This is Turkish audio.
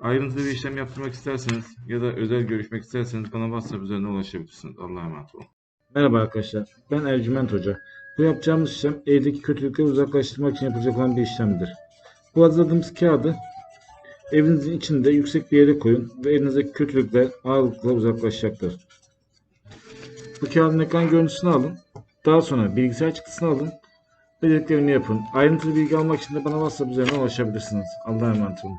Ayrıntılı bir işlem yaptırmak isterseniz ya da özel görüşmek isterseniz bana WhatsApp üzerinden ulaşabilirsiniz. Allah'a emanet olun. Merhaba arkadaşlar, ben Ercüment Hoca. Bu yapacağımız işlem evdeki kötülükleri uzaklaştırmak için yapılacak olan bir işlemdir. Bu hazırladığımız kağıdı evinizin içinde yüksek bir yere koyun ve elinizdeki kötülükler ağırlıkla uzaklaşacaktır. Bu kağıdın ekran görüntüsünü alın. Daha sonra bilgisayar çıktısını alın. Belirtilerini yapın. Ayrıntılı bilgi almak için de bana WhatsApp üzerinden ulaşabilirsiniz. Allah'a emanet olun.